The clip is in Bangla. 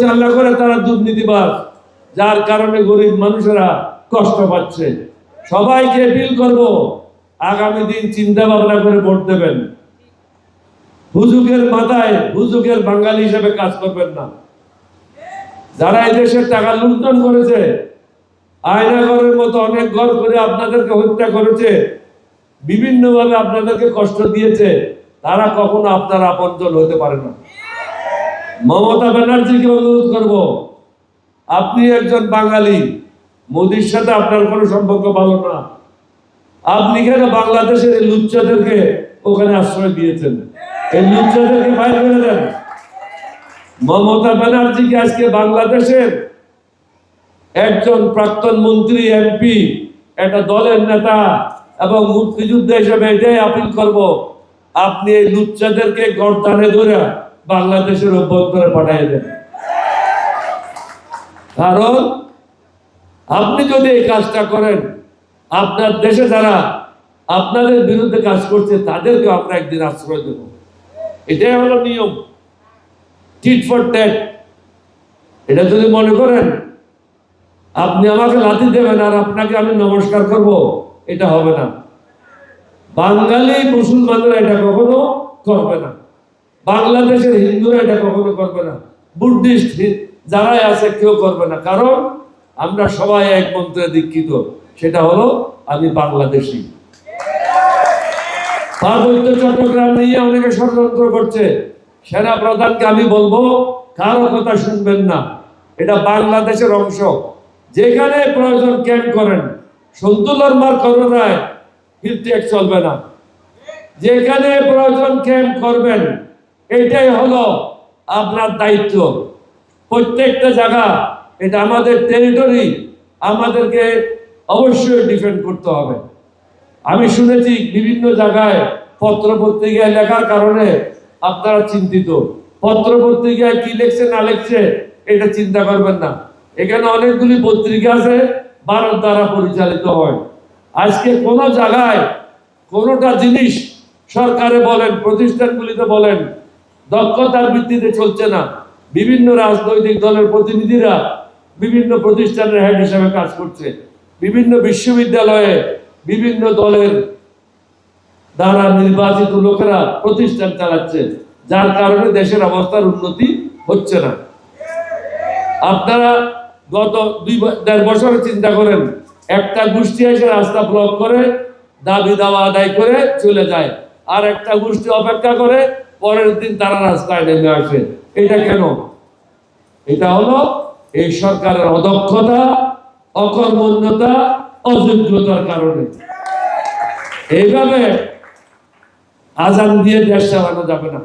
চাল্লা করে তারা দুর্নীতিবাদ যার কারণে গরিব মানুষেরা কষ্ট পাচ্ছে। সবাইকে বিল করব, আগামী দিন চিন্তা ভাবনা করে ভোট দেবেন। হুজুগের মাথায় হুজুগের বাঙালি হিসেবে কাজ করবেন না। যারা দেশের টাকা লুণ্ঠন করেছে আয়নাগরের মতো অনেক ঘর করে আপনাদেরকে হত্যা করেছে, বিভিন্নভাবে আপনাদেরকে কষ্ট দিয়েছে, তারা কখনো আপনার আপনজন হতে পারে না। মমতা ব্যানার্জিকে অনুরোধ করব, আপনি একজন বাঙালি, মোদির সাথে আপনার কোনো সম্পর্ক ভালো না। আপনি কেন বাংলাদেশের লুচ্চাদেরকে ওখানে আশ্রয় দিয়েছেন? এই লুচ্চাদেরকে বাইরে করে দেন। মমতা ব্যানার্জিকে আজকে বাংলাদেশের একজন প্রাক্তন মন্ত্রী, এমপি, একটা দলের নেতা এবং মুক্তিযুদ্ধ হিসেবে এটাই আপিল করব। আপনি এই লুচ্চাদেরকে গর্দানে ধরে বাংলাদেশের অভ্যন্তরে পাঠিয়ে দেন। কারণ আপনি যদি এই কাজটা করেন, আপনার দেশে যারা আপনাদের বিরুদ্ধে কাজ করছে তাদেরকে আমরা একদিন আশ্রয় দেব। এটাই হলো নিয়ম। টিট ফর ট্যাট এটা যদি মনে করেন, আপনি আমাকে লাথি দেবেন আর আপনাকে আমি নমস্কার করব, এটা হবে না। বাঙালি মুসলমানরা এটা কখনো করবে না। বাংলাদেশের হিন্দুরা এটা কখনো করবে না। বুদ্ধিস্ট যারাই আছে কেউ করবে না। কারণ আমরা সবাই এক মন্ত্রে দীক্ষিত। সেটা হলো, আমি বাংলাদেশি। পার্বত্য চট্টগ্রাম নিয়ে অনেকে ষড়যন্ত্র করছে। সেনা প্রধানকে আমি বলব, কারও কথা শুনবেন না। এটা বাংলাদেশের অংশ। যেখানে প্রয়োজন ক্যাম্প করেন। সন্তুলন মার করোনায় হিলটেক চলবে না। যেখানে প্রয়োজন ক্যাম্প করবেন এটাই হলো আপনার দায়িত্ব। প্রত্যেকটা জায়গা, এটা আমাদের টেরিটরি আমাদেরকে অবশ্যই ডিফেন্ড করতে হবে। আমি শুনেছি বিভিন্ন জায়গায় পত্র পত্রিকায় লেখার কারণে আপনারা চিন্তিত। পত্র পত্রিকায় কি লেখছে, না লেখছে, এটা চিন্তা করবেন না। এখানে অনেকগুলি পত্রিকা আছে, ভারত দ্বারা পরিচালিত হয়। আজকে কোনো জায়গায় কোনোটা জিনিস সরকারে বলেন, প্রতিষ্ঠানগুলিতে বলেন দক্ষতার ভিত্তিতে চলছে না। বিভিন্ন রাজনৈতিক দলের প্রতিনিধিরা বিভিন্ন প্রতিষ্ঠানের হেড হিসাবে কাজ করছে। বিভিন্ন বিশ্ববিদ্যালয়ে বিভিন্ন দলের দ্বারা নির্বাচিত লোকেরা প্রতিষ্ঠান চালাচ্ছে, যার কারণে দেশের অবস্থার উন্নতি হচ্ছে না। আপনারা গত দুই দেড় বছরে চিন্তা করেন, একটা গোষ্ঠী এসে রাস্তা ব্লক করে, দাবি দাওয়া আদায় করে চলে যায়, আর একটা গোষ্ঠী অপেক্ষা করে পরের দিন তারা রাস্তায় নেমে আসে। এটা কেন? এটা হলো এই সরকারের অদক্ষতা, অকর্মণ্যতা, অযোগ্যতার কারণে। এইভাবে আজান দিয়ে দেশ চালানো যাবে না।